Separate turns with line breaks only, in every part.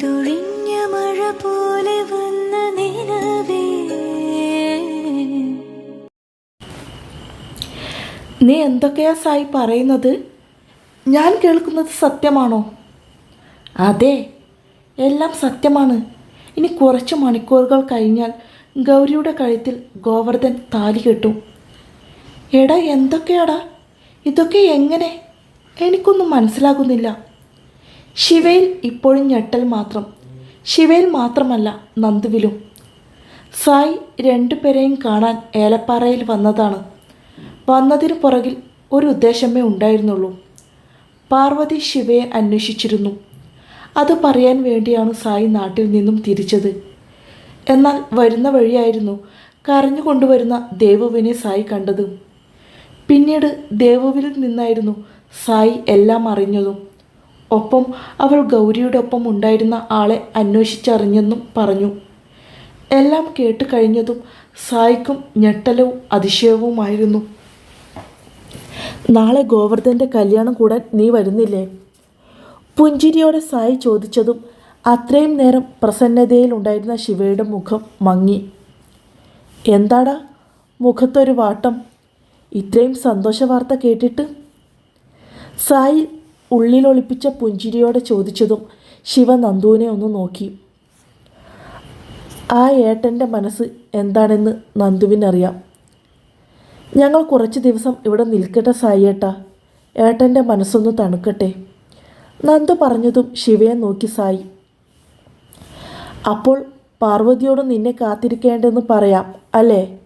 പെയ്തൊഴിഞ്ഞ മഴ പോലെ വന്ന നിലവേ.
നീ എന്തൊക്കെയാ സായി പറയുന്നത്? ഞാൻ കേൾക്കുന്നത് സത്യമാണോ? അതെ എല്ലാം സത്യമാണ്. ഇനി കുറച്ച് മണിക്കൂറുകൾ കഴിഞ്ഞാൽ ഗൗരിയുടെ കഴുത്തിൽ ഗോവർദ്ധൻ താലി കെട്ടും. എടാ എന്തൊക്കെയാടാ? ഇതൊക്കെ എങ്ങനെ? എനിക്കൊന്നും മനസ്സിലാകുന്നില്ല. ശിവയിൽ ഇപ്പോഴും ഞെട്ടൽ മാത്രം. ശിവയിൽ മാത്രമല്ല നന്ദുവിലും. സായി രണ്ടുപേരെയും കാണാൻ ഏലപ്പാറയിൽ വന്നതാണ്. വന്നതിനു പുറകിൽ ഒരു ഉദ്ദേശമേ ഉണ്ടായിരുന്നുള്ളൂ. പാർവതി ശിവയെ അന്വേഷിച്ചിരുന്നു. അത് പറയാൻ വേണ്ടിയാണ് സായി നാട്ടിൽ നിന്നും തിരിച്ചത്. എന്നാൽ വരുന്ന വഴിയായിരുന്നു കരഞ്ഞു കൊണ്ടുവരുന്ന ദേവുവിനെ സായി കണ്ടത്. പിന്നീട് ദേവുവിൽ നിന്നായിരുന്നു സായി എല്ലാം അറിഞ്ഞതും. ഒപ്പം അവൾ ഗൗരിയുടെ ഒപ്പം ഉണ്ടായിരുന്ന ആളെ അന്വേഷിച്ചറിഞ്ഞെന്നും പറഞ്ഞു. എല്ലാം കേട്ട് കഴിഞ്ഞതും സായിക്കും ഞെട്ടലവും അതിശയവുമായിരുന്നു. നാളെ ഗോവർദ്ധന്റെ കല്യാണം കൂടാൻ നീ വരുന്നില്ലേ? പുഞ്ചിരിയോടെ സായി ചോദിച്ചതും അത്രയും നേരം പ്രസന്നതയിൽ ഉണ്ടായിരുന്ന ശിവയുടെ മുഖം മങ്ങി. എന്താടാ മുഖത്തൊരു വാട്ടം? ഇത്രയും സന്തോഷ വാർത്ത കേട്ടിട്ട്? സായി ഉള്ളിലൊളിപ്പിച്ച പുഞ്ചിരിയോടെ ചോദിച്ചതും ശിവ നന്ദുവിനെ ഒന്ന് നോക്കി. ആ ഏട്ടന്റെ മനസ്സ് എന്താണെന്ന് നന്ദുവിനറിയാം. ഞങ്ങൾ കുറച്ച് ദിവസം ഇവിടെ നിൽക്കട്ടെ സായിയേട്ടാ ഏട്ടന്റെ മനസ്സൊന്ന് തണുക്കട്ടെ. നന്ദു പറഞ്ഞതും ശിവയെ നോക്കി സായി. അപ്പോൾ പാർവതിയോട് നിന്നെ കാത്തിരിക്കേണ്ടെന്ന് പറയാം അല്ലേ?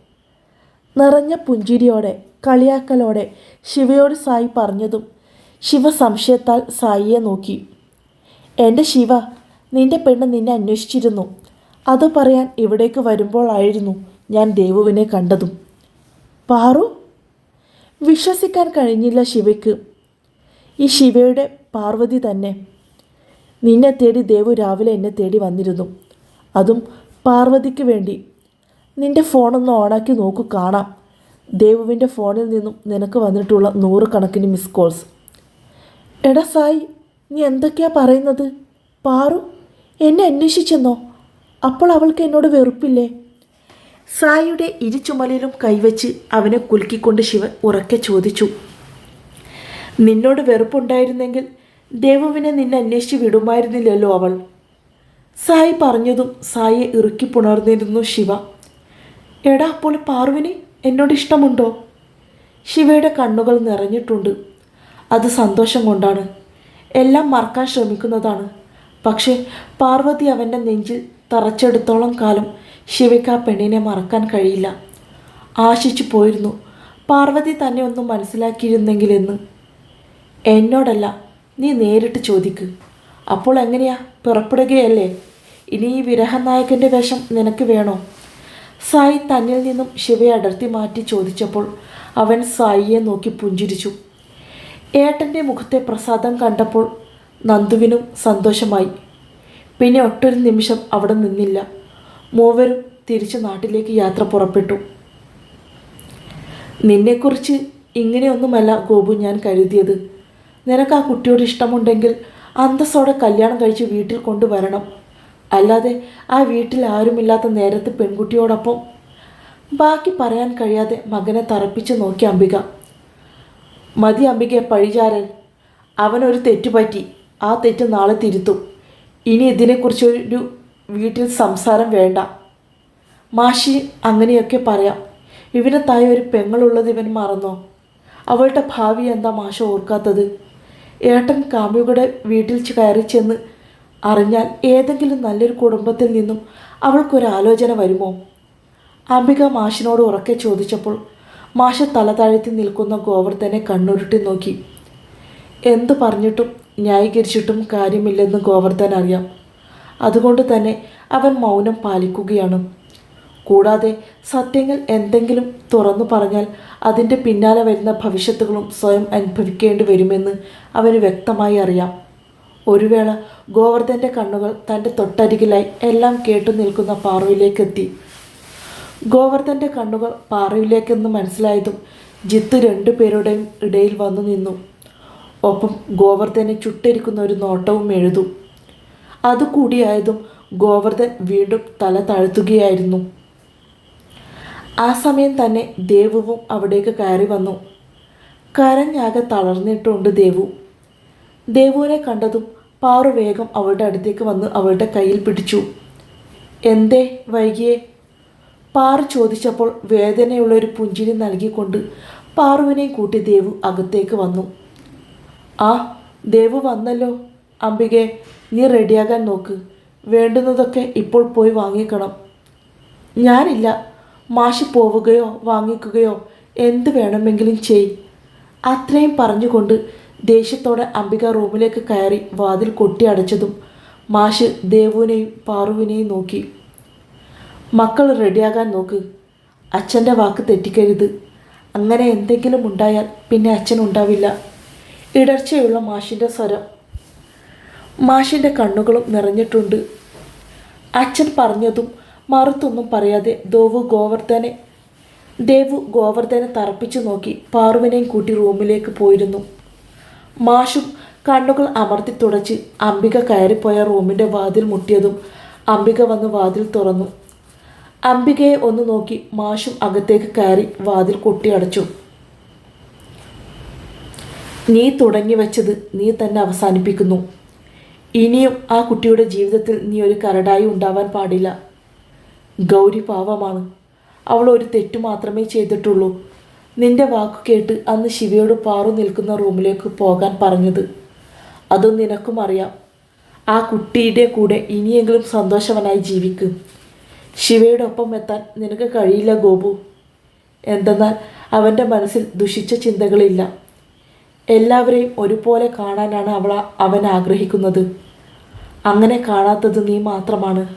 നിറഞ്ഞ പുഞ്ചിരിയോടെ കളിയാക്കലോടെ ശിവയോട് സായി പറഞ്ഞതും ശിവ സംശയത്താൽ സായിയെ നോക്കി. എന്റെ ശിവ നിന്റെ പെണ്ണ് നിന്നെ അന്വേഷിച്ചിരുന്നു. അത് പറയാൻ ഇവിടേക്ക് വരുമ്പോഴായിരുന്നു ഞാൻ ദേവുവിനെ കണ്ടതും. പാറു? വിശ്വസിക്കാൻ കഴിഞ്ഞില്ല ശിവയ്ക്ക്. ഈ ശിവയുടെ പാർവതി തന്നെ. നിന്നെ തേടി ദേവു രാവിലെ എന്നെ തേടി വന്നിരുന്നു. അതും പാർവതിക്ക് വേണ്ടി. നിന്റെ ഫോണൊന്ന് ഓണാക്കി നോക്കൂ കാണാം. ദേവുവിന്റെ ഫോണിൽ നിന്നും നിനക്ക് വന്നിട്ടുള്ള നൂറുകണക്കിന് മിസ് കോൾസ്. എടാ സായി നീ എന്തൊക്കെയാ പറയുന്നത്? പാറു എന്നെ അന്വേഷിച്ചെന്നോ? അപ്പോൾ അവൾക്ക് എന്നോട് വെറുപ്പില്ലേ? സായിയുടെ ഇരുചുമലിലും കൈവച്ച് അവനെ കുലുക്കിക്കൊണ്ട് ശിവൻ ഉറക്കെ ചോദിച്ചു. നിന്നോട് വെറുപ്പുണ്ടായിരുന്നെങ്കിൽ ദേവുവിനെ നിന്നെ അന്വേഷിച്ച് വിടുമായിരുന്നില്ലല്ലോ അവൾ. സായി പറഞ്ഞതും സായിയെ ഇറുക്കി പുണർന്നിരുന്നു ശിവ. എടാ അപ്പോൾ പാറുവിന് എന്നോട് ഇഷ്ടമുണ്ടോ? ശിവയുടെ കണ്ണുകൾ നിറഞ്ഞിട്ടുണ്ട്. അത് സന്തോഷം കൊണ്ടാണ്. എല്ലാം മറക്കാൻ ശ്രമിക്കുന്നതാണ്. പക്ഷേ പാർവതി അവന്റെ നെഞ്ചിൽ തറച്ചെടുത്തോളം കാലം ശിവയ്ക്ക് ആ പെണ്ണിനെ മറക്കാൻ കഴിയില്ല. ആശിച്ചു പോയിരുന്നു. പാർവതി തന്നെ ഒന്നും മനസ്സിലാക്കിയിരുന്നെങ്കിലെന്ന്. എന്നോടല്ല നീ നേരിട്ട് ചോദിക്ക്. അപ്പോൾ എങ്ങനെയാ? പുറപ്പെടുകയല്ലേ? ഇനി ഈ വിരഹനായകന്റെ വേഷം നിനക്ക് വേണോ? സായി തന്നിൽ നിന്നും ശിവയെ അടർത്തി മാറ്റി ചോദിച്ചപ്പോൾ അവൻ സായിയെ നോക്കി പുഞ്ചിരിച്ചു. ഏട്ടന്റെ മുഖത്തെ പ്രസാദം കണ്ടപ്പോൾ നന്ദുവിനും സന്തോഷമായി. പിന്നെ ഒട്ടൊരു നിമിഷം അവിടെ നിന്നില്ല. മൂവരും തിരിച്ച് നാട്ടിലേക്ക് യാത്ര പുറപ്പെട്ടു. നിന്നെക്കുറിച്ച് ഇങ്ങനെയൊന്നുമല്ല ഗോപു ഞാൻ കരുതിയത്. നിനക്ക് ആ കുട്ടിയോട് ഇഷ്ടമുണ്ടെങ്കിൽ അന്തസ്സോടെ കല്യാണം കഴിച്ച് വീട്ടിൽ കൊണ്ടുവരണം. അല്ലാതെ ആ വീട്ടിൽ ആരുമില്ലാത്ത നേരത്ത് പെൺകുട്ടിയോടൊപ്പം ബാക്കി പറയാൻ കഴിയാതെ മകനെ തറപ്പിച്ച് നോക്കി അംബിക. മതി അംബികയെ പഴിചാരൻ. അവനൊരു തെറ്റുപറ്റി ആ തെറ്റ് നാളെ തിരുത്തും. ഇനി ഇതിനെക്കുറിച്ചൊരു വീട്ടിൽ സംസാരം വേണ്ട. മാഷി അങ്ങനെയൊക്കെ പറയാം. ഇവന് തായ ഒരു പെങ്ങളുള്ളത് ഇവൻ മറന്നോ? അവളുടെ ഭാവി എന്താ മാഷ ഓർക്കാത്തത്? ഏട്ടൻ കാമ്യയുടെ വീട്ടിൽ കയറി ചെന്ന് അറിഞ്ഞാൽ ഏതെങ്കിലും നല്ലൊരു കുടുംബത്തിൽ നിന്നും അവൾക്കൊരു ആലോചന വരുമോ? അംബിക മാഷിനോട് ഉറക്കെ ചോദിച്ചപ്പോൾ മാഷ തല താഴ്ത്തി നിൽക്കുന്ന ഗോവർദ്ധനെ കണ്ണുരുട്ടി നോക്കി. എന്തു പറഞ്ഞിട്ടും ന്യായീകരിച്ചിട്ടും കാര്യമില്ലെന്ന് ഗോവർദ്ധൻ അറിയാം. അതുകൊണ്ട് തന്നെ അവൻ മൗനം പാലിക്കുകയാണ്. കൂടാതെ സത്യങ്ങൾ എന്തെങ്കിലും തുറന്നു പറഞ്ഞാൽ അതിന്റെ പിന്നാലെ വരുന്ന ഭവിഷ്യത്തുകളും സ്വയം അനുഭവിക്കേണ്ടി വരുമെന്ന് അവന് വ്യക്തമായി അറിയാം. ഒരു വേള ഗോവർദ്ധന്റെ കണ്ണുകൾ തന്റെ തൊട്ടരികിലായി എല്ലാം കേട്ടു നിൽക്കുന്ന പാറയിലേക്കെത്തി ഗോവർദ്ധന്റെ കണ്ണുകൾ പാറയിലേക്കെന്ന് മനസ്സിലായതും ജിത്ത് രണ്ടുപേരുടെയും ഇടയിൽ വന്നു നിന്നു. ഒപ്പം ഗോവർദ്ധനെ ചുട്ടരിക്കുന്ന ഒരു നോട്ടവും എഴുതും. അതുകൂടിയായതും ഗോവർദ്ധൻ വീണ്ടും തല താഴ്ത്തുകയായിരുന്നു. ആ സമയം തന്നെ ദേവുവും അവിടേക്ക് കയറി വന്നു. കരഞ്ഞാകെ തളർന്നിട്ടുണ്ട് ദേവു. ദേവുവിനെ കണ്ടതും പാറു വേഗം അവളുടെ അടുത്തേക്ക് വന്ന് അവളുടെ കയ്യിൽ പിടിച്ചു. എന്തേ വൈകിയേ? പാറു ചോദിച്ചപ്പോൾ വേദനയുള്ള ഒരു പുഞ്ചിരി നൽകിക്കൊണ്ട് പാറുവിനെയും കൂട്ടി ദേവു അകത്തേക്ക് വന്നു. ആ ദേവു വന്നല്ലോ. അംബികെ നീ റെഡിയാകാൻ നോക്ക്. വേണ്ടുന്നതൊക്കെ ഇപ്പോൾ പോയി വാങ്ങിക്കണം. ഞാനില്ല. മാഷി പോവുകയോ വാങ്ങിക്കുകയോ എന്ത് വേണമെങ്കിലും ചെയ്. അത്രയും പറഞ്ഞുകൊണ്ട് ദേഷ്യത്തോടെ അംബിക റൂമിലേക്ക് കയറി വാതിൽ കൊട്ടി അടച്ചതും മാഷ് ദേവുവിനെയും പാറുവിനെയും നോക്കി. മക്കൾ റെഡിയാകാൻ നോക്ക്. അച്ഛന്റെ വാക്ക് തെറ്റിക്കരുത്. അങ്ങനെ എന്തെങ്കിലും ഉണ്ടായാൽ പിന്നെ അച്ഛൻ ഉണ്ടാവില്ല. ഇടർച്ചയുള്ള മാഷിന്റെ സ്വരം. മാഷിന്റെ കണ്ണുകളും നിറഞ്ഞിട്ടുണ്ട്. അച്ഛൻ പറഞ്ഞതും മറുത്തൊന്നും പറയാതെ ദേവു ഗോവർദ്ധനെ ദേവു ഗോവർദ്ധനെ തറപ്പിച്ചു നോക്കി പാറുവിനെയും കൂട്ടി റൂമിലേക്ക് പോയിരുന്നു. മാഷും കണ്ണുകൾ അമർത്തി തുടച്ച് അംബിക കയറിപ്പോയ റൂമിന്റെ വാതിൽ മുട്ടിയതും അംബിക വന്ന് വാതിൽ തുറന്നു. അംബികയെ ഒന്ന് നോക്കി മാഷും അകത്തേക്ക് കയറി വാതിൽ കൊട്ടിയടച്ചു. നീ തുടങ്ങി വെച്ചത് നീ തന്നെ അവസാനിപ്പിക്കുന്നു. ഇനിയും ആ കുട്ടിയുടെ ജീവിതത്തിൽ നീ ഒരു കരടായി ഉണ്ടാവാൻ പാടില്ല. ഗൗരി പാവമാണ്. അവൾ ഒരു തെറ്റു മാത്രമേ ചെയ്തിട്ടുള്ളൂ. നിന്റെ വാക്കു കേട്ട് അന്ന് ശിവയോട് പാറു നിൽക്കുന്ന റൂമിലേക്ക് പോകാൻ പറഞ്ഞത്. അതും നിനക്കും അറിയാം. ആ കുട്ടിയുടെ കൂടെ ഇനിയെങ്കിലും സന്തോഷവനായി ജീവിക്കും. ശിവയുടെ ഒപ്പം എത്താൻ നിനക്ക് കഴിയില്ല ഗോപു. എന്തെന്നാൽ അവന്റെ മനസ്സിൽ ദുഷിച്ച ചിന്തകളില്ല. എല്ലാവരെയും ഒരുപോലെ കാണാനാണ് അവൾ അവൻ ആഗ്രഹിക്കുന്നത്. അങ്ങനെ കാണാത്തത് നീ മാത്രമാണ്.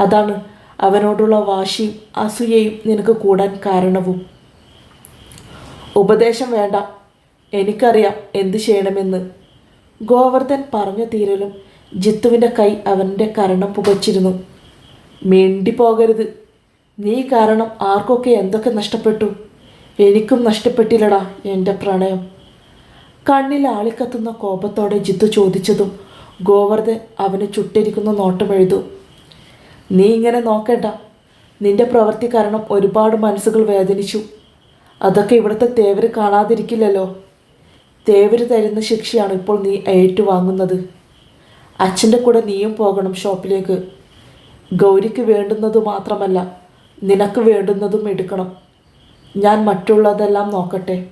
അതാണ് അവനോടുള്ള വാശിയും അസൂയയും നിനക്ക് കൂടാൻ കാരണവും. ഉപദേശം വേണ്ട. എനിക്കറിയാം എന്തു ചെയ്യണമെന്ന്. ഗോവർദ്ധൻ പറഞ്ഞു തീരലും ജിത്തുവിന്റെ കൈ അവന്റെ കരണം പുകച്ചിരുന്നു. മിണ്ടി പോകരുത് നീ കാരണം ആർക്കൊക്കെ എന്തൊക്കെ നഷ്ടപ്പെട്ടു? എനിക്കും നഷ്ടപ്പെട്ടില്ലടാ എന്റെ പ്രണയം. കണ്ണിൽ ആളിക്കത്തുന്ന കോപത്തോടെ ജിത്തു ചോദിച്ചതും ഗോവർദ്ധൻ അവന് ചുട്ടിരിക്കുന്ന നോട്ടമെഴുതു നീ ഇങ്ങനെ നോക്കണ്ട. നിന്റെ പ്രവൃത്തി കാരണം ഒരുപാട് മനസ്സുകൾ വേദനിച്ചു. അതൊക്കെ ഇവിടുത്തെ തേവര് കാണാതിരിക്കില്ലല്ലോ. തേവര് തരുന്ന ശിക്ഷയാണ് ഇപ്പോൾ നീ ഏറ്റുവാങ്ങുന്നത്. അച്ഛന്റെ കൂടെ നീയും പോകണം ഷോപ്പിലേക്ക്. ഗൗരിക്ക് വേണ്ടുന്നത് മാത്രമല്ല നിനക്ക് വേണ്ടുന്നതും എടുക്കണം. ഞാൻ മറ്റുള്ളതെല്ലാം നോക്കട്ടെ.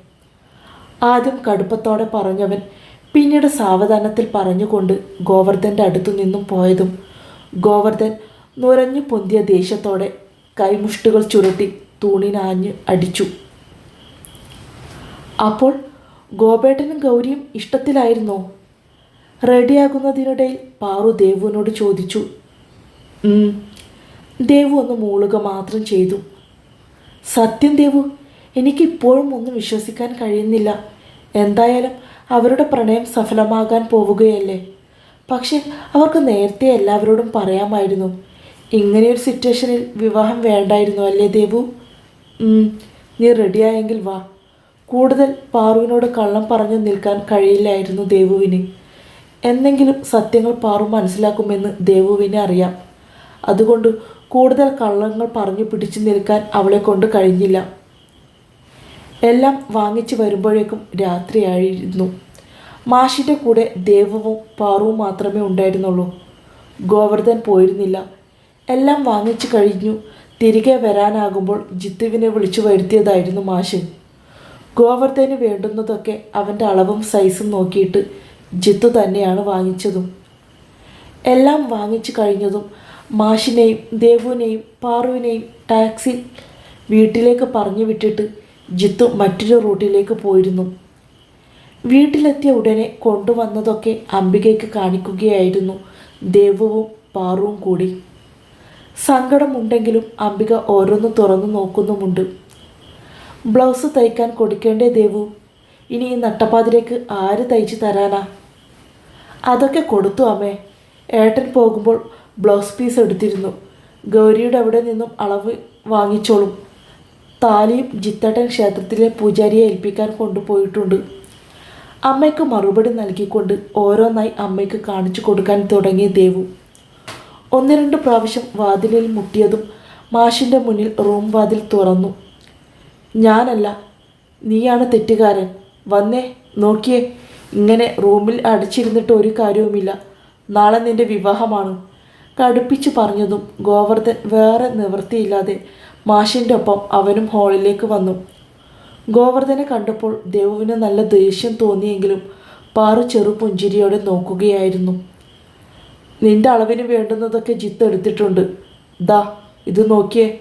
ആദ്യം കടുപ്പത്തോടെ പറഞ്ഞവൻ പിന്നീട് സാവധാനത്തിൽ പറഞ്ഞുകൊണ്ട് ഗോവർദ്ധന്റെ അടുത്തു നിന്നും പോയതും ഗോവർദ്ധൻ നുരഞ്ഞു പൊന്തിയ ദേഷ്യത്തോടെ കൈമുഷ്ടുകൾ ചുരുട്ടി തൂണിനാഞ്ഞ് അടിച്ചു. അപ്പോൾ ഗോപേട്ടനും ഗൗരിയും ഇഷ്ടത്തിലായിരുന്നോ? റെഡിയാകുന്നതിനിടയിൽ പാറു ദേവുവിനോട് ചോദിച്ചു. ദേവു ഒന്ന് മൂളുക മാത്രം ചെയ്തു. സത്യം ദേവു എനിക്കിപ്പോഴും ഒന്നും വിശ്വസിക്കാൻ കഴിയുന്നില്ല. എന്തായാലും അവരുടെ പ്രണയം സഫലമാകാൻ പോവുകയല്ലേ? പക്ഷെ അവർക്ക് നേരത്തെ എല്ലാവരോടും പറയാമായിരുന്നു. ഇങ്ങനെയൊരു സിറ്റുവേഷനിൽ വിവാഹം വേണ്ടായിരുന്നു അല്ലേ ദേവു? നീ റെഡിയായെങ്കിൽ വാ. കൂടുതൽ പാറുവിനോട് കള്ളം പറഞ്ഞു നിൽക്കാൻ കഴിയില്ലായിരുന്നു ദേവുവിന്. എന്നെങ്കിലും സത്യങ്ങൾ പാറു മനസ്സിലാക്കുമെന്ന് ദേവുവിനെ അറിയാം. അതുകൊണ്ട് കൂടുതൽ കള്ളങ്ങൾ പറഞ്ഞു പിടിച്ചു നിൽക്കാൻ അവളെ കൊണ്ട് കഴിഞ്ഞില്ല. എല്ലാം വാങ്ങിച്ചു വരുമ്പോഴേക്കും രാത്രിയായിരുന്നു. മാഷിന്റെ കൂടെ ദേവവും പാറുവും മാത്രമേ ഉണ്ടായിരുന്നുള്ളൂ. ഗോവർദ്ധൻ പോയിരുന്നില്ല. എല്ലാം വാങ്ങിച്ചു കഴിഞ്ഞു. തിരികെ വരാനാകുമ്പോൾ ജിത്തുവിനെ വിളിച്ചു വരുത്തിയതായിരുന്നു മാഷ്. ഗോവർദ്ധന് വേണ്ടുന്നതൊക്കെ അവന്റെ അളവും സൈസും നോക്കിയിട്ട് ജിത്തു തന്നെയാണ് വാങ്ങിച്ചതും. എല്ലാം വാങ്ങിച്ചു കഴിഞ്ഞതും മാഷിനെയും ദേവുവിനെയും പാറുവിനെയും ടാക്സി വീട്ടിലേക്ക് പറഞ്ഞു വിട്ടിട്ട് ജിത്തു മറ്റൊരു റൂട്ടിലേക്ക് പോയിരുന്നു. വീട്ടിലെത്തിയ ഉടനെ കൊണ്ടുവന്നതൊക്കെ അംബികയ്ക്ക് കാണിക്കുകയായിരുന്നു ദേവുവും പാറുവും കൂടി. സങ്കടമുണ്ടെങ്കിലും അംബിക ഓരോന്ന് തുറന്നു നോക്കുന്നുമുണ്ട്. ബ്ലൗസ് തയ്ക്കാൻ കൊടുക്കേണ്ടേ ദേവു? ഇനി ഈ നട്ടപ്പാതിലേക്ക് ആര് തയ്ച്ചു തരാനാ? അതൊക്കെ കൊടുത്തു അമ്മേ. ഏട്ടൻ പോകുമ്പോൾ ബ്ലൗസ് പീസ് എടുത്തിരുന്നു. ഗൗരിയുടെ അവിടെ നിന്നും അളവ് വാങ്ങിച്ചോളും. താലിയും ജിത്തട്ടൻ ക്ഷേത്രത്തിലെ പൂജാരിയെ ഏൽപ്പിക്കാൻ കൊണ്ടുപോയിട്ടുണ്ട്. അമ്മയ്ക്ക് മറുപടി നൽകിക്കൊണ്ട് ഓരോന്നായി അമ്മയ്ക്ക് കാണിച്ചു കൊടുക്കാൻ തുടങ്ങിയ ദേവു. ഒന്ന് രണ്ട് പ്രാവശ്യം വാതിലിൽ മുട്ടിയതും മാഷിന്റെ മുന്നിൽ റൂം വാതിൽ തുറന്നു. ഞാനല്ല നീയാണ് തെറ്റുകാരൻ. വന്നേ നോക്കിയേ. ഇങ്ങനെ റൂമിൽ അടച്ചിരുന്നിട്ട് ഒരു കാര്യവുമില്ല. നാളെ നിന്റെ വിവാഹമാണ്. കടുപ്പിച്ചു പറഞ്ഞതും ഗോവർദ്ധൻ വേറെ നിവൃത്തിയില്ലാതെ മാഷിന്റെ ഒപ്പം അവനും ഹാളിലേക്ക് വന്നു. ഗോവർദ്ധനെ കണ്ടപ്പോൾ ദേവുവിന് നല്ല ദേഷ്യം തോന്നിയെങ്കിലും പാറു ചെറു പുഞ്ചിരിയോടെ നോക്കുകയായിരുന്നു. നിന്റെ അളവിന് വേണ്ടുന്നതൊക്കെ ജിത്ത് എടുത്തിട്ടുണ്ട്. ദാ ഇത് നോക്കിയേ.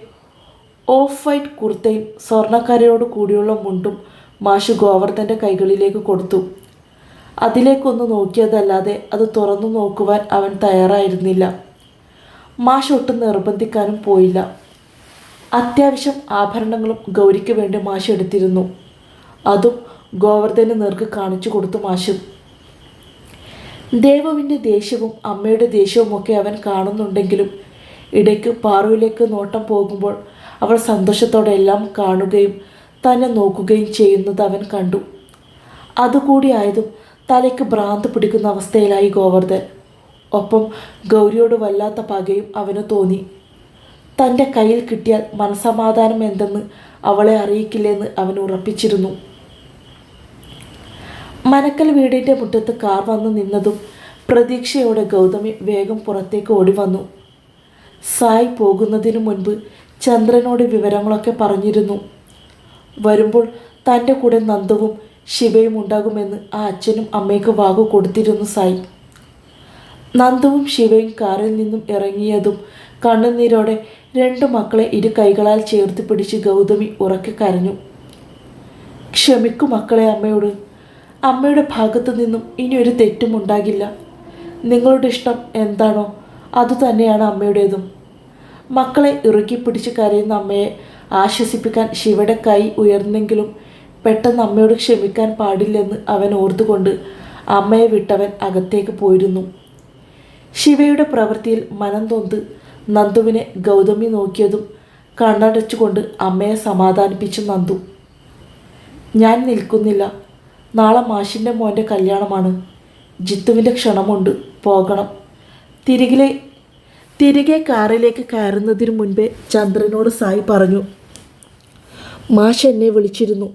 ഓഫ് വൈറ്റ് കുർത്തയും സ്വർണക്കരയോട് കൂടിയുള്ള മുണ്ടും മാഷ് ഗോവർദ്ധന്റെ കൈകളിലേക്ക് കൊടുത്തു. അതിലേക്കൊന്ന് നോക്കിയതല്ലാതെ അത് തുറന്നു നോക്കുവാൻ അവൻ തയ്യാറായിരുന്നില്ല. മാഷ് ഒട്ടും നിർബന്ധിക്കാനും പോയില്ല. അത്യാവശ്യം ആഭരണങ്ങളും ഗൗരിക്ക് വേണ്ടി മാഷ് എടുത്തിരുന്നു. അതും ഗോവർദ്ധന് നേർക്ക് കാണിച്ചു കൊടുത്തു മാഷും. ദേവുവിന്റെ ദേഷ്യവും അമ്മയുടെ ദേഷ്യവും ഒക്കെ അവൻ കാണുന്നുണ്ടെങ്കിലും ഇടയ്ക്ക് പാറുവിലേക്ക് നോട്ടം പോകുമ്പോൾ അവൾ സന്തോഷത്തോടെ എല്ലാം കാണുകയും തന്നെ നോക്കുകയും ചെയ്യുന്നത് അവൻ കണ്ടു. അതുകൂടിയായതും തലയ്ക്ക് ഭ്രാന്ത് പിടിക്കുന്ന അവസ്ഥയിലായി ഗോവർദ്ധൻ. ഒപ്പം ഗൗരിയോട് വല്ലാത്ത പകയും അവന് തോന്നി. തന്റെ കയ്യിൽ കിട്ടിയാൽ മനസമാധാനം എന്തെന്ന് അവളെ അറിയിക്കില്ലെന്ന് അവൻ ഉറപ്പിച്ചിരുന്നു. മനക്കൽ വീടിന്റെ മുറ്റത്ത് കാർ വന്ന് നിന്നതും പ്രതീക്ഷയോടെ ഗൗതമി വേഗം പുറത്തേക്ക് ഓടി വന്നു. സായ് പോകുന്നതിനു മുൻപ് ചന്ദ്രനോട് വിവരങ്ങളൊക്കെ പറഞ്ഞിരുന്നു. വരുമ്പോൾ തന്റെ കൂടെ നന്ദവും ശിവയും ഉണ്ടാകുമെന്ന് ആ അച്ഛനും അമ്മയ്ക്ക് വാക്കു കൊടുത്തിരുന്നു സായി. നന്ദുവും ശിവയും കാറിൽ നിന്നും ഇറങ്ങിയതും കണ്ണുനീരോടെ രണ്ടു മക്കളെ ഇരു കൈകളാൽ ചേർത്ത് പിടിച്ച് ഗൗതമി ഉറക്കെ കരഞ്ഞു. ക്ഷമിക്കൂ മക്കളെ അമ്മയോട്. അമ്മയുടെ ഭാഗത്തു നിന്നും ഇനി ഒരു തെറ്റും ഉണ്ടാകില്ല. നിങ്ങളുടെ ഇഷ്ടം എന്താണോ അതുതന്നെയാണ് അമ്മയുടേതും. മക്കളെ ഇറുക്കി പിടിച്ച് കരയുന്ന അമ്മയെ ആശ്വസിപ്പിക്കാൻ ശിവയുടെ കൈ ഉയർന്നെങ്കിലും പെട്ടെന്ന് അമ്മയോട് ക്ഷമിക്കാൻ പാടില്ലെന്ന് അവൻ ഓർത്തുകൊണ്ട് അമ്മയെ വിട്ടവൻ അകത്തേക്ക് പോയിരുന്നു. ശിവയുടെ പ്രവൃത്തിയിൽ മനം തൊന്ത് നന്ദുവിനെ ഗൗതമി നോക്കിയതും കണ്ണടച്ചുകൊണ്ട് അമ്മയെ സമാധാനിപ്പിച്ചു നന്ദു. ഞാൻ നിൽക്കുന്നില്ല. നാളെ മാഷിന്റെ മോന്റെ കല്യാണമാണ്. ജിത്തുവിന്റെ ക്ഷണമുണ്ട്. പോകണം. തിരികിലെ തിരികെ കാറിലേക്ക് കയറുന്നതിന് മുൻപേ ചന്ദ്രനോട് സായി പറഞ്ഞു. മാഷ് എന്നെ വിളിച്ചിരുന്നു.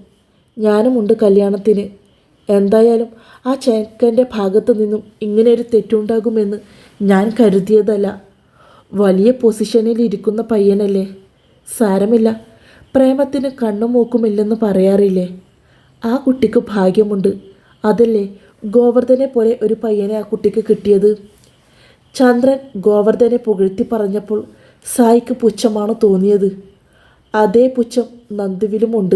ഞാനുമുണ്ട് കല്യാണത്തിന്. എന്തായാലും ആ ചേക്കന്റെ ഭാഗത്തു നിന്നും ഇങ്ങനെ ഒരു തെറ്റുണ്ടാകുമെന്ന് ഞാൻ കരുതിയതല്ല. വലിയ പൊസിഷനിൽ ഇരിക്കുന്ന പയ്യനല്ലേ? സാരമില്ല. പ്രേമത്തിന് കണ്ണും മൂക്കുമില്ലെന്ന് പറയാറില്ലേ? ആ കുട്ടിക്ക് ഭാഗ്യമുണ്ട്. അതല്ലേ ഗോവർദ്ധനെ പോലെ ഒരു പയ്യനെ ആ കുട്ടിക്ക് കിട്ടിയത്? ചന്ദ്രൻ ഗോവർദ്ധനെ പുകഴ്ത്തി പറഞ്ഞപ്പോൾ സായിക്ക് പുച്ഛമാണ് തോന്നിയത്. അതേ പുച്ഛം നന്ദുവിലുമുണ്ട്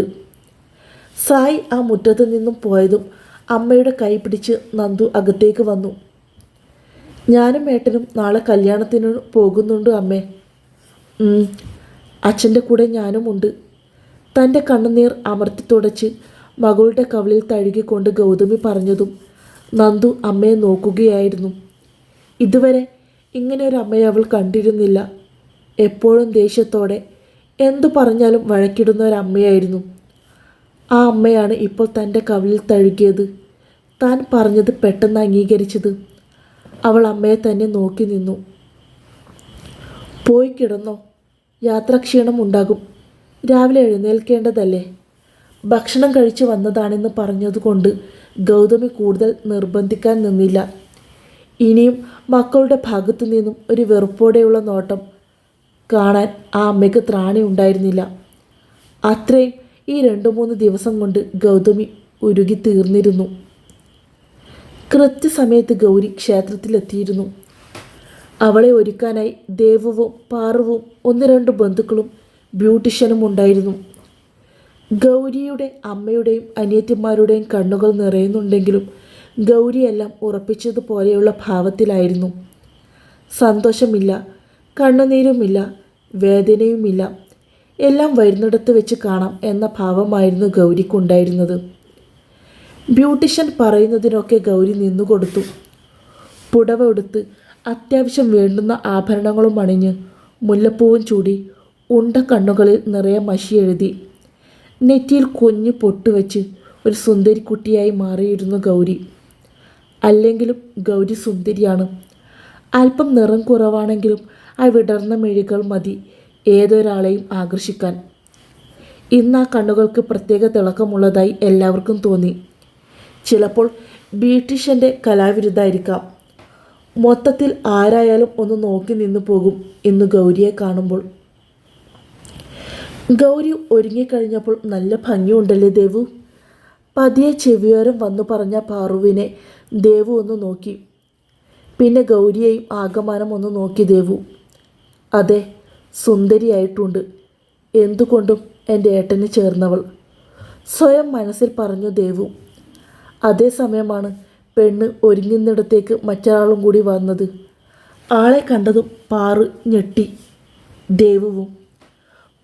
സായി ആ മുറ്റത്ത് നിന്നും പോയതും അമ്മയുടെ കൈ പിടിച്ച് നന്ദു അകത്തേക്ക് വന്നു. ഞാനും ഏട്ടനും നാളെ കല്യാണത്തിന് പോകുന്നുണ്ട് അമ്മേ. അച്ഛന്റെ കൂടെ ഞാനുമുണ്ട് തന്റെ കണ്ണുനീർ അമർത്തി തുടച്ച് മകളുടെ കവളിൽ തഴുകിക്കൊണ്ട് ഗൗതമി പറഞ്ഞതും നന്ദു അമ്മയെ നോക്കുകയായിരുന്നു. ഇതുവരെ ഇങ്ങനെ ഒരു അമ്മയെ അവൾ കണ്ടിരുന്നില്ല. എപ്പോഴും ദേഷ്യത്തോടെ എന്തു പറഞ്ഞാലും വഴക്കിടുന്ന ഒരു അമ്മയായിരുന്നു. ആ അമ്മയാണ് ഇപ്പോൾ തന്റെ കവിളിൽ തഴുകിയത്. താൻ പറഞ്ഞത് പെട്ടെന്ന് അംഗീകരിച്ചത്. അവൾ അമ്മയെ തന്നെ നോക്കി നിന്നു. പോയി കിടന്നോ. യാത്രാക്ഷീണം ഉണ്ടാകും. രാവിലെ എഴുന്നേൽക്കേണ്ടതല്ലേ? ഭക്ഷണം കഴിച്ചു വന്നതാണെന്ന് പറഞ്ഞതുകൊണ്ട് ഗൗതമി കൂടുതൽ നിർബന്ധിക്കാൻ നിന്നില്ല. ഇനിയും മക്കളുടെ ഭാഗത്തു നിന്നും ഒരു വെറുപ്പോടെയുള്ള നോട്ടം കാണാൻ ആ അമ്മയ്ക്ക് ത്രാണി ഉണ്ടായിരുന്നില്ല. അത്രയും ഈ രണ്ടു മൂന്ന് ദിവസം കൊണ്ട് ഗൗതമി ഉരുകി തീർന്നിരുന്നു കൃത്യസമയത്ത് ഗൗരി ക്ഷേത്രത്തിലെത്തിയിരുന്നു അവളെ ഒരുക്കാനായി ദേവുവും പാറുവും ഒന്ന് രണ്ട് ബന്ധുക്കളും ബ്യൂട്ടീഷ്യനും ഉണ്ടായിരുന്നു. ഗൗരിയുടെ അമ്മയുടെയും അനിയത്തിമാരുടെയും കണ്ണുകൾ നിറയുന്നുണ്ടെങ്കിലും ഗൗരിയെല്ലാം ഉറപ്പിച്ചതുപോലെയുള്ള ഭാവത്തിലായിരുന്നു. സന്തോഷമില്ല കണ്ണുനീരുമില്ല വേദനയുമില്ല. എല്ലാം വരുന്നിടത്ത് വെച്ച് കാണാം എന്ന ഭാവമായിരുന്നു ഗൗരിക്കുണ്ടായിരുന്നത്. ബ്യൂട്ടീഷ്യൻ പറയുന്നതിനൊക്കെ ഗൗരി നിന്നുകൊടുത്തു. പുടവ എടുത്ത് അത്യാവശ്യം വേണ്ടുന്ന ആഭരണങ്ങളും അണിഞ്ഞ് മുല്ലപ്പൂവും ചൂടി ഉണ്ട കണ്ണുകളിൽ നിറയെ മഷി എഴുതി. നെറ്റിയിൽ കുഞ്ഞു പൊട്ടുവെച്ച് ഒരു സുന്ദരിക്കുട്ടിയായി മാറിയിരുന്നു ഗൗരി. അല്ലെങ്കിലും ഗൗരി സുന്ദരിയാണ്. അല്പം നിറം കുറവാണെങ്കിലും ആ വിടർന്ന മെഴികൾ മതി ഏതൊരാളെയും ആകർഷിക്കാൻ. ഇന്ന് ആ കണ്ണുകൾക്ക് പ്രത്യേക തിളക്കമുള്ളതായി എല്ലാവർക്കും തോന്നി. ചിലപ്പോൾ ബ്യൂട്ടീഷ്യന്റെ കലാവിരുദ്ധായിരിക്കാം മൊത്തത്തിൽ ആരായാലും ഒന്ന് നോക്കി നിന്നു പോകും ഇന്ന് ഗൗരിയെ കാണുമ്പോൾ. ഗൗരി ഒരുങ്ങിക്കഴിഞ്ഞപ്പോൾ നല്ല ഭംഗിയുണ്ടല്ലേ ദേവു? പതിയെ ചെവിയോരം വന്നു പറഞ്ഞ പാറുവിനെ ദേവു ഒന്ന് നോക്കി. പിന്നെ ഗൗരിയെയും ആകമാനം ഒന്ന് നോക്കി ദേവു. അതെ സുന്ദരിയായിട്ടുണ്ട്. എന്തുകൊണ്ടും എന്റെ ഏട്ടന് ചേർന്നവൾ. സ്വയം മനസ്സിൽ പറഞ്ഞു ദേവു അതേസമയമാണ് പെണ്ണ് ഒരുങ്ങുന്നിടത്തേക്ക് മറ്റൊരാളും കൂടി വന്നത്. ആളെ കണ്ടതും പാറു ഞെട്ടി. ദേവുവും.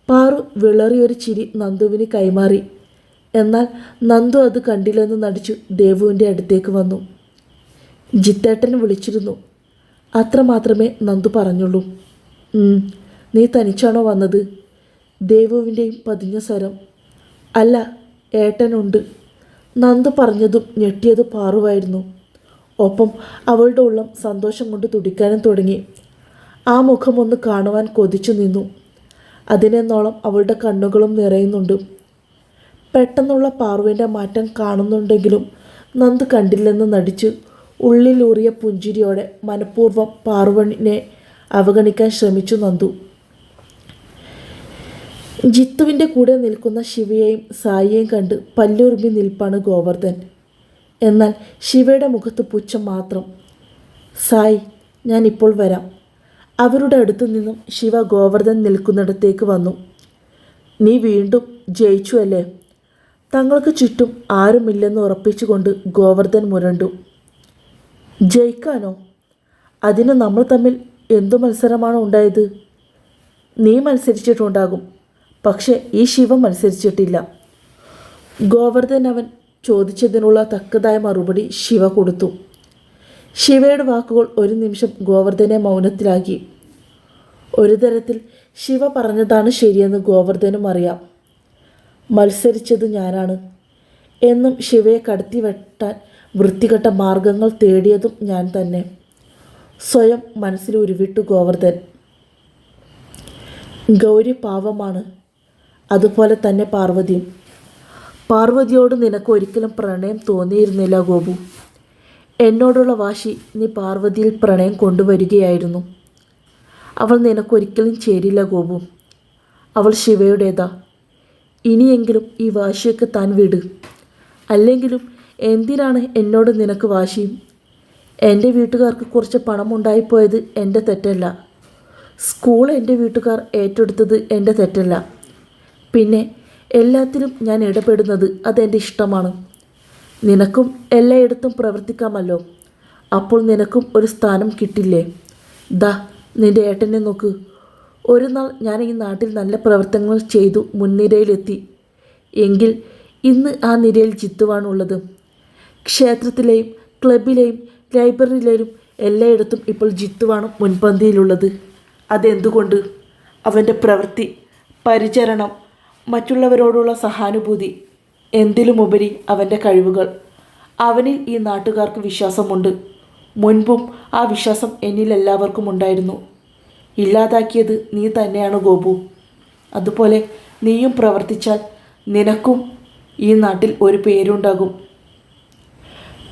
പാറു വിളറിയൊരു ചിരി നന്ദുവിന് കൈമാറി. എന്നാൽ നന്ദു അത് കണ്ടില്ലെന്ന് നടിച്ചു ദേവുവിന്റെ അടുത്തേക്ക് വന്നു. ജിത്തേട്ടൻ വിളിച്ചിരുന്നു. അത്രമാത്രമേ നന്ദു പറഞ്ഞുള്ളൂ. നീ തനിച്ചാണോ വന്നത്? ദേവുവിന്റെയും പതിഞ്ഞ സ്വരം. അല്ല ഏട്ടനുണ്ട്. നന്ദു പറഞ്ഞതും ഞെട്ടിയത് പാറുവായിരുന്നു ഒപ്പം അവളുടെ ഉള്ളം സന്തോഷം കൊണ്ട് തുടിക്കാനും തുടങ്ങി. ആ മുഖം ഒന്ന് കാണുവാൻ കൊതിച്ചു നിന്നു. അതിനെന്നോളം അവളുടെ കണ്ണുകളും നിറയുന്നുണ്ട്. പെട്ടെന്നുള്ള പാറുവിന്റെ മാറ്റം കാണുന്നുണ്ടെങ്കിലും നന്ദ് കണ്ടില്ലെന്ന് നടിച്ച് ഉള്ളിലൂറിയ പുഞ്ചിരിയോടെ മനഃപൂർവം പാറുവണിനെ അവഗണിക്കാൻ ശ്രമിച്ചു നന്ദു. ജിത്തുവിന്റെ കൂടെ നിൽക്കുന്ന ശിവയെയും സായിയെയും കണ്ട് പല്ലുറുമ്പി നിൽപ്പാണ് ഗോവർദ്ധൻ. എന്നാൽ ശിവയുടെ മുഖത്ത് പുച്ഛം മാത്രം. സായി ഞാൻ ഇപ്പോൾ വരാം. അവരുടെ അടുത്തു നിന്നും ശിവ ഗോവർദ്ധൻ നിൽക്കുന്നിടത്തേക്ക് വന്നു. നീ വീണ്ടും ജയിച്ചു അല്ലേ? തങ്ങൾക്ക് ചുറ്റും ആരുമില്ലെന്ന് ഉറപ്പിച്ചുകൊണ്ട് ഗോവർദ്ധൻ മുരണ്ടു. ജയിക്കാനോ? അതിന് നമ്മൾ തമ്മിൽ എന്തു മത്സരമാണ് ഉണ്ടായത്? നീ മത്സരിച്ചിട്ടുണ്ടാകും. പക്ഷേ ഈ ശിവ മത്സരിച്ചിട്ടില്ല. ഗോവർദ്ധൻ അവൻ ചോദിച്ചതിനുള്ള തക്കതായ മറുപടി ശിവ കൊടുത്തു. ശിവയുടെ വാക്കുകൾ ഒരു നിമിഷം ഗോവർദ്ധനെ മൗനത്തിലാക്കി. ഒരു തരത്തിൽ ശിവ പറഞ്ഞതാണ് ശരിയെന്ന് ഗോവർദ്ധനും അറിയാം. മത്സരിച്ചത് ഞാനാണ്. എന്നും ശിവയെ കടത്തി വെട്ടാൻ വൃത്തികെട്ട മാർഗങ്ങൾ തേടിയതും ഞാൻ തന്നെ. സ്വയം മനസ്സിൽ ഉരുവിട്ടു ഗോവർദ്ധൻ. ഗൗരി പാവമാണ്. അതുപോലെ തന്നെ പാർവതിയും. പാർവതിയോട് നിനക്ക് ഒരിക്കലും പ്രണയം തോന്നിയിരുന്നില്ല ഗോപു. എന്നോടുള്ള വാശി നീ പാർവതിയിൽ പ്രണയം കൊണ്ടുവരികയായിരുന്നു. അവൾ നിനക്കൊരിക്കലും ചേരില്ല ഗോപു. അവൾ ശിവയുടേതാ. ഇനിയെങ്കിലും ഈ വാശിയൊക്കെ താൻ വിട്. അല്ലെങ്കിലും എന്തിനാണ് എന്നോട് നിനക്ക് വാശിയും എന്റെ വീട്ടുകാർക്ക് കുറച്ച് പണം ഉണ്ടായിപ്പോയത് എന്റെ തെറ്റല്ല. സ്കൂൾ എന്റെ വീട്ടുകാർ ഏറ്റെടുത്തത് എന്റെ തെറ്റല്ല. പിന്നെ എല്ലാത്തിലും ഞാൻ ഇടപെടുന്നത് അതെന്റെ ഇഷ്ടമാണ്. നിനക്കും എല്ലായിടത്തും പ്രവർത്തിക്കാമല്ലോ. അപ്പോൾ നിനക്കും ഒരു സ്ഥാനം കിട്ടില്ലേ? ദാ നിന്റെ ഏട്ടനെ നോക്ക്. ഒരു നാൾ ഞാൻ ഈ നാട്ടിൽ നല്ല പ്രവർത്തനങ്ങൾ ചെയ്തു മുൻനിരയിലെത്തി. എങ്കിൽ ഇന്ന് ആ നിരയിൽ ജിത്തുവാണുള്ളത്. ക്ഷേത്രത്തിലെയും ക്ലബിലെയും ലൈബ്രറിയിലെയും എല്ലായിടത്തും ഇപ്പോൾ ജിത്തുവാണ് മുൻപന്തിയിലുള്ളത്. അതെന്തുകൊണ്ട്? അവന്റെ പ്രവൃത്തി പരിചരണം മറ്റുള്ളവരോടുള്ള സഹാനുഭൂതി എന്തിലുമുപരി അവന്റെ കഴിവുകൾ. അവനിൽ ഈ നാട്ടുകാർക്ക് വിശ്വാസമുണ്ട്. മുൻപും ആ വിശ്വാസം എന്നിൽ എല്ലാവർക്കും ഉണ്ടായിരുന്നു. ഇല്ലാതാക്കിയത് നീ തന്നെയാണ് ഗോപു? അതുപോലെ നീയും പ്രവർത്തിച്ചാൽ നിനക്കും ഈ നാട്ടിൽ ഒരു പേരുണ്ടാകും.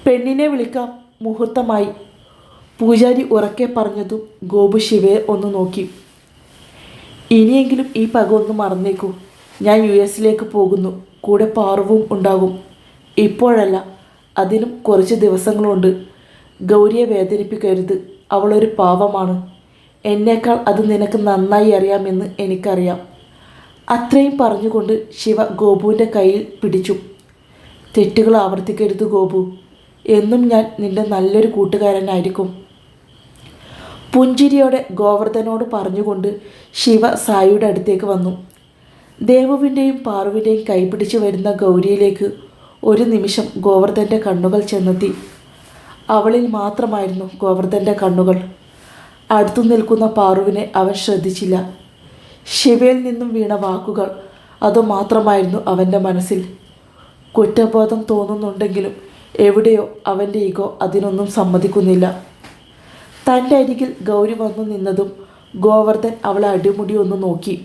പെണ്ണിനെ വിളിക്കാം മുഹൂർത്തമായി. പൂജാരി ഉറക്കെ പറഞ്ഞതും ഗോപു ശിവയെ ഒന്ന് നോക്കി. ഇനിയെങ്കിലും ഈ പക ഒന്ന് മറന്നേക്കൂ. ഞാൻ യു എസിലേക്ക് പോകുന്നു. കൂടെ പാർവും ഉണ്ടാകും. ഇപ്പോഴല്ല അതിനും കുറച്ച് ദിവസങ്ങളുണ്ട്. ഗൗരിയെ വേദനിപ്പിക്കരുത്. അവളൊരു പാവമാണ്. എന്നേക്കാൾ അത് നിനക്ക് നന്നായി അറിയാമെന്ന് എനിക്കറിയാം. അത്രയും പറഞ്ഞുകൊണ്ട് ശിവ ഗോപുവിന്റെ കയ്യിൽ പിടിച്ചു. തെറ്റുകൾ ആവർത്തിക്കരുത് ഗോപു. എന്നും ഞാൻ നിന്റെ നല്ലൊരു കൂട്ടുകാരനായിരിക്കും. പുഞ്ചിരിയോടെ ഗോവർദ്ധനോട് പറഞ്ഞുകൊണ്ട് ശിവ സായിയുടെ അടുത്തേക്ക് വന്നു. ദേവുവിന്റെയും പാറുവിന്റെയും കൈപിടിച്ച് വരുന്ന ഗൗരിയിലേക്ക് ഒരു നിമിഷം ഗോവർദ്ധന്റെ കണ്ണുകൾ ചെന്നെത്തി. അവളിൽ മാത്രമായിരുന്നു ഗോവർദ്ധന്റെ കണ്ണുകൾ. അടുത്തു നിൽക്കുന്ന പാറുവിനെ അവൻ ശ്രദ്ധിച്ചില്ല. ശിവയിൽ നിന്നും വീണ വാക്കുകൾ അതുമാത്രമായിരുന്നു അവന്റെ മനസ്സിൽ. കുറ്റബോധം തോന്നുന്നുണ്ടെങ്കിലും എവിടെയോ അവന്റെ ഈഗോ അതിനൊന്നും സമ്മതിക്കുന്നില്ല. തന്റെ അരികിൽ ഗൗരി വന്നു നിന്നതും ഗോവർദ്ധൻ അവളെ അടിമുടി ഒന്ന് നോക്കി.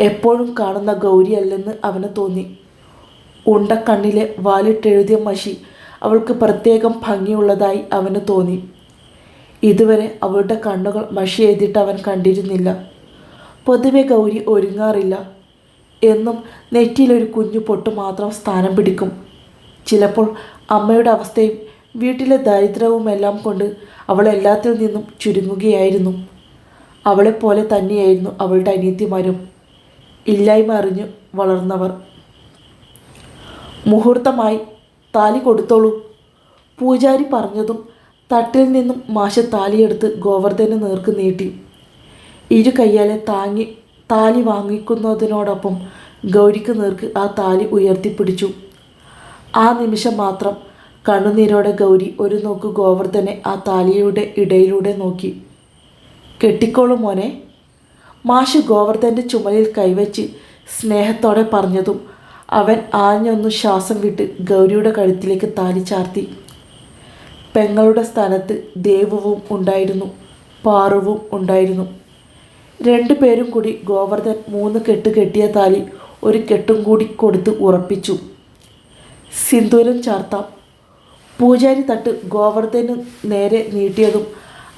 എപ്പോഴും കാണുന്ന ഗൗരിയല്ലെന്ന് അവന് തോന്നി. ഉണ്ട ഉണ്ടക്കണ്ണിലെ വാലിട്ടെഴുതിയ മഷി അവൾക്ക് പ്രത്യേകം ഭംഗിയുള്ളതായി അവന് തോന്നി. ഇതുവരെ അവളുടെ കണ്ണുകൾ മഷി എഴുതിയിട്ട് അവൻ കണ്ടിരുന്നില്ല. പൊതുവെ ഗൗരി ഒരുങ്ങാറില്ല. എന്നും നെറ്റിയിലൊരു കുഞ്ഞു പൊട്ട് മാത്രം സ്ഥാനം പിടിക്കും. ചിലപ്പോൾ അമ്മയുടെ അവസ്ഥയും വീട്ടിലെ ദാരിദ്ര്യവുമെല്ലാം കൊണ്ട് അവൾ എല്ലാത്തിൽ നിന്നും ചുരുങ്ങുകയായിരുന്നു. അവളെപ്പോലെ തന്നെയായിരുന്നു അവളുടെ അനിയത്തിമാരും. ഇല്ലായ്മ അറിഞ്ഞു വളർന്നവർ. മുഹൂർത്തമായി താലി കൊടുത്തോളൂ. പൂജാരി പറഞ്ഞതും തട്ടിൽ നിന്നും മാഷ താലിയെടുത്ത് ഗോവർദ്ധന് നേർക്ക് നീട്ടി. ഇരു കയ്യാലെ താങ്ങി താലി വാങ്ങിക്കുന്നതിനോടൊപ്പം ഗൗരിക്ക് നേർക്ക് ആ താലി ഉയർത്തിപ്പിടിച്ചു. ആ നിമിഷം മാത്രം കണ്ണുനീരോടെ ഗൗരി ഒരു നോക്ക് ഗോവർദ്ധനെ ആ താലിയുടെ ഇടയിലൂടെ നോക്കി. കെട്ടിക്കോളും മോനെ. മാഷ് ഗോവർദ്ധന്റെ ചുമലിൽ കൈവച്ച് സ്നേഹത്തോടെ പറഞ്ഞതും അവൻ ആഞ്ഞൊന്നു ശ്വാസം വിട്ട് ഗൗരിയുടെ കഴുത്തിലേക്ക് താലി ചാർത്തി. പെങ്ങളുടെ സ്ഥാനത്ത് ദേവുവും ഉണ്ടായിരുന്നു പാറുവും ഉണ്ടായിരുന്നു. രണ്ടു പേരും കൂടി ഗോവർദ്ധൻ മൂന്ന് കെട്ട് കെട്ടിയ താലി ഒരു കെട്ടും കൂടി കൊടുത്ത് ഉറപ്പിച്ചു. സിന്ദൂരം ചാർത്താം. പൂജാരി തട്ട് ഗോവർദ്ധന് നേരെ നീട്ടിയതും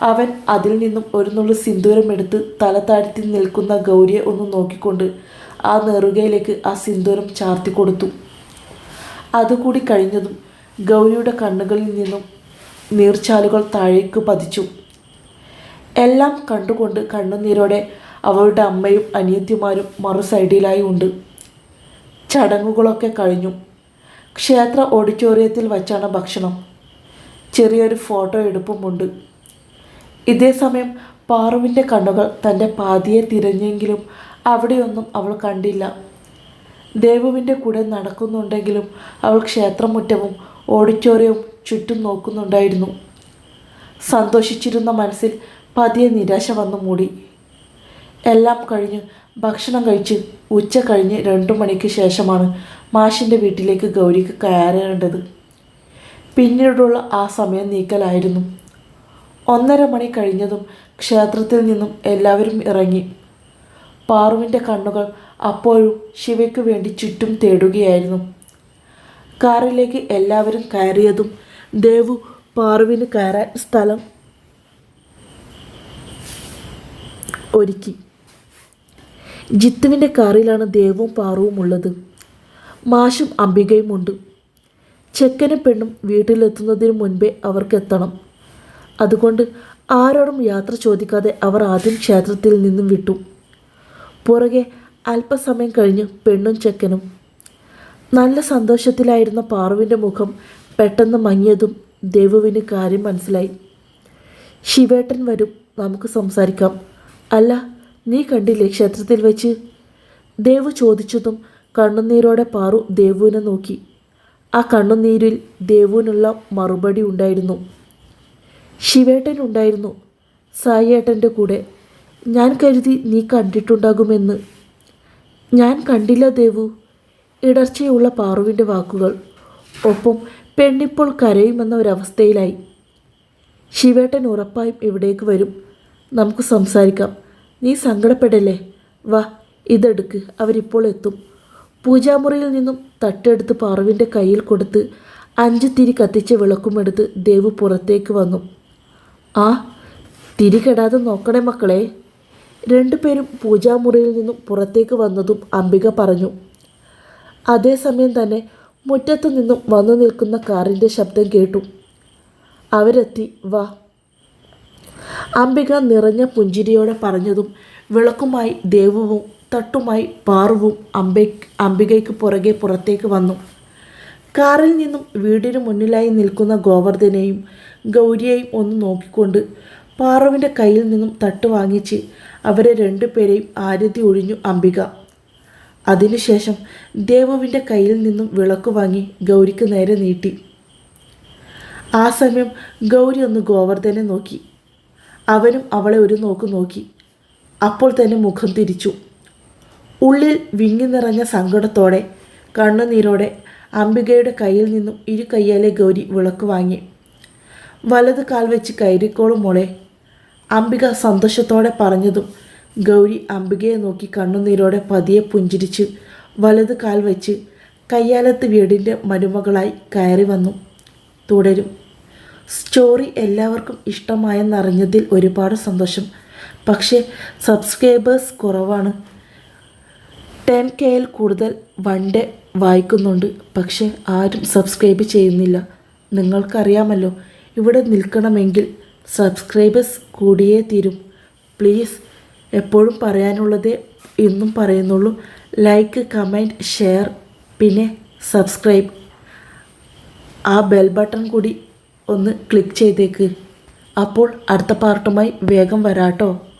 അവൻ അതിൽ നിന്നും ഒരു നുള്ളു സിന്ദൂരം എടുത്ത് തല താഴ്ത്തി നിൽക്കുന്ന ഗൗരിയെ ഒന്ന് നോക്കിക്കൊണ്ട് ആ നെറുകയിലേക്ക് ആ സിന്ദൂരം ചാർത്തി കൊടുത്തു. അതുകൂടി കഴിഞ്ഞതും ഗൗരിയുടെ കണ്ണുകളിൽ നിന്നും നീർച്ചാലുകൾ താഴേക്ക് പതിച്ചു. എല്ലാം കണ്ടുകൊണ്ട് കണ്ണുനീരോടെ അവളുടെ അമ്മയും അനിയത്തിമാരും മറു സൈഡിലായി ഉണ്ട്. ചടങ്ങുകളൊക്കെ കഴിഞ്ഞു. ക്ഷേത്ര ഓഡിറ്റോറിയത്തിൽ വച്ചാണ് ഭക്ഷണം. ചെറിയൊരു ഫോട്ടോ എടുപ്പുമുണ്ട്. ഇതേ സമയം പാറുവിന്റെ കണ്ണുകൾ തന്റെ പാതിയെ തിരഞ്ഞെങ്കിലും അവിടെയൊന്നും അവൾ കണ്ടില്ല. ദേവുവിന്റെ കൂടെ നടക്കുന്നുണ്ടെങ്കിലും അവൾ ക്ഷേത്രമുറ്റവും ഓഡിറ്റോറിയവും ചുറ്റും നോക്കുന്നുണ്ടായിരുന്നു. സന്തോഷിച്ചിരുന്ന മനസ്സിൽ പതിയെ നിരാശ വന്നു മൂടി. എല്ലാം കഴിഞ്ഞ് ഭക്ഷണം കഴിച്ച് ഉച്ച കഴിഞ്ഞ് രണ്ടു മണിക്ക് ശേഷമാണ് മാഷിന്റെ വീട്ടിലേക്ക് ഗൗരിക്ക് കയറേണ്ടത്. പിന്നീടുള്ള ആ സമയം നീക്കലായിരുന്നു. ഒന്നര മണി കഴിഞ്ഞതും ക്ഷേത്രത്തിൽ നിന്നും എല്ലാവരും ഇറങ്ങി. പാറുവിന്റെ കണ്ണുകൾ അപ്പോഴും ശിവയ്ക്ക് വേണ്ടി ചുറ്റും തേടുകയായിരുന്നു. കാറിലേക്ക് എല്ലാവരും കയറിയതും ദേവു പാറുവിന് കയറാൻ സ്ഥലം ഒരുക്കി. ജിത്തുവിന്റെ കാറിലാണ് ദേവും പാറുവും ഉള്ളത്. മാഷും അംബികയുമുണ്ട് ചെക്കനും പെണ്ണും വീട്ടിലെത്തുന്നതിന് മുൻപേ അവർക്ക് എത്തണം അതുകൊണ്ട് ആരോടും യാത്ര ചോദിക്കാതെ അവർ ആദ്യം ക്ഷേത്രത്തിൽ നിന്നും വിട്ടു. പുറകെ അല്പസമയം കഴിഞ്ഞ് പെണ്ണും ചെക്കനും. നല്ല സന്തോഷത്തിലായിരുന്ന പാറുവിന്റെ മുഖം പെട്ടെന്ന് മങ്ങിയതും ദേവുവിന് കാര്യം മനസ്സിലായി. ശിവേട്ടൻ വരും നമുക്ക് സംസാരിക്കാം. അല്ല നീ കണ്ടില്ലേ ക്ഷേത്രത്തിൽ വെച്ച്? ദേവു ചോദിച്ചതും കണ്ണുനീരോടെ പാറു ദേവുവിനെ നോക്കി. ആ കണ്ണുനീരിൽ ദേവുവിനുള്ള മറുപടി ഉണ്ടായിരുന്നു. ശിവേട്ടൻ ഉണ്ടായിരുന്നു സായിയേട്ടന്റെ കൂടെ. ഞാൻ കരുതി നീ കണ്ടിട്ടുണ്ടാകുമെന്ന്. ഞാൻ കണ്ടില്ല ദേവു. ഇടർച്ചയുള്ള പാറുവിന്റെ വാക്കുകൾ. ഒപ്പം പെണ്ണിപ്പോൾ കരയുമെന്ന ഒരവസ്ഥയിലായി. ശിവേട്ടൻ ഉറപ്പായും ഇവിടേക്ക് വരും. നമുക്ക് സംസാരിക്കാം. നീ സങ്കടപ്പെടല്ലേ? വാ ഇതെടുക്ക്. അവരിപ്പോൾ എത്തും. പൂജാമുറിയിൽ നിന്നും തട്ടെടുത്ത് പാറുവിന്റെ കയ്യിൽ കൊടുത്ത് അഞ്ച് തിരി കത്തിച്ച വിളക്കുമെടുത്ത് ദേവ് പുറത്തേക്ക് വന്നു. ആ തിരികെടാതെ നോക്കണേ മക്കളെ. രണ്ടുപേരും പൂജാമുറിയിൽ നിന്നും പുറത്തേക്ക് വന്നതും അംബിക പറഞ്ഞു. അതേസമയം തന്നെ മുറ്റത്തു നിന്നും വന്നു നിൽക്കുന്ന കാറിന്റെ ശബ്ദം കേട്ടു. അവരെത്തി വാ. അംബിക നിറഞ്ഞ പുഞ്ചിരിയോടെ പറഞ്ഞതും വിളക്കുമായി ദേവവും തട്ടുമായി പാറുവും അംബി അംബികയ്ക്ക് പുറകെ പുറത്തേക്ക് വന്നു. കാറിൽ നിന്നും വീടിന് മുന്നിലായി നിൽക്കുന്ന ഗോവർദ്ധനെയും ഗൗരിയെയും ഒന്ന് നോക്കിക്കൊണ്ട് പാറുവിന്റെ കയ്യിൽ നിന്നും തട്ട് വാങ്ങിച്ച് അവരെ രണ്ടുപേരെയും ആരതി ഒഴിഞ്ഞു അംബിക. അതിനുശേഷം ദേവുവിന്റെ കയ്യിൽ നിന്നും വിളക്ക് വാങ്ങി ഗൗരിക്ക് നേരെ നീട്ടി. ആ സമയം ഗൗരി ഒന്ന് ഗോവർദ്ധനെ നോക്കി. അവനും അവളെ ഒരു നോക്ക് നോക്കി. അപ്പോൾ തന്നെ മുഖം തിരിച്ചു. ഉള്ളിൽ വിങ്ങി നിറഞ്ഞ സങ്കടത്തോടെ കണ്ണുനീരോടെ അംബികയുടെ കയ്യിൽ നിന്നും ഇരു കയ്യാലെ ഗൗരി വിളക്ക് വാങ്ങി. വലത് കാൽ വെച്ച് കയറിക്കോളും മോളെ. അംബിക സന്തോഷത്തോടെ പറഞ്ഞതും ഗൗരി അംബികയെ നോക്കി കണ്ണുനീരോടെ പതിയെ പുഞ്ചിരിച്ച് വലത് കാൽ വെച്ച് കയ്യാലത്ത് വീടിന്റെ മരുമകളായി കയറി വന്നു. തുടരും. സ്റ്റോറി എല്ലാവർക്കും ഇഷ്ടമായെന്നറിഞ്ഞതിൽ ഒരുപാട് സന്തോഷം. പക്ഷേ സബ്സ്ക്രൈബേഴ്സ് കുറവാണ്. ടെൻ കെയിൽ കൂടുതൽ വൺ ഡേ വായിക്കുന്നുണ്ട്. പക്ഷേ ആരും സബ്സ്ക്രൈബ് ചെയ്യുന്നില്ല. നിങ്ങൾക്കറിയാമല്ലോ ഇവിടെ നിൽക്കണമെങ്കിൽ സബ്സ്ക്രൈബേഴ്സ് കൂടിയേ തീരും. പ്ലീസ് എപ്പോഴും പറയാനുള്ളതേ എന്നും പറയുന്നുള്ളൂ. ലൈക്ക് കമന്റ് ഷെയർ പിന്നെ സബ്സ്ക്രൈബ് ആ ബെൽ ബട്ടൺ കൂടി ഒന്ന് ക്ലിക്ക് ചെയ്തേക്ക്. അപ്പോൾ അടുത്ത പാർട്ടുമായി വേഗം വരാട്ടോ.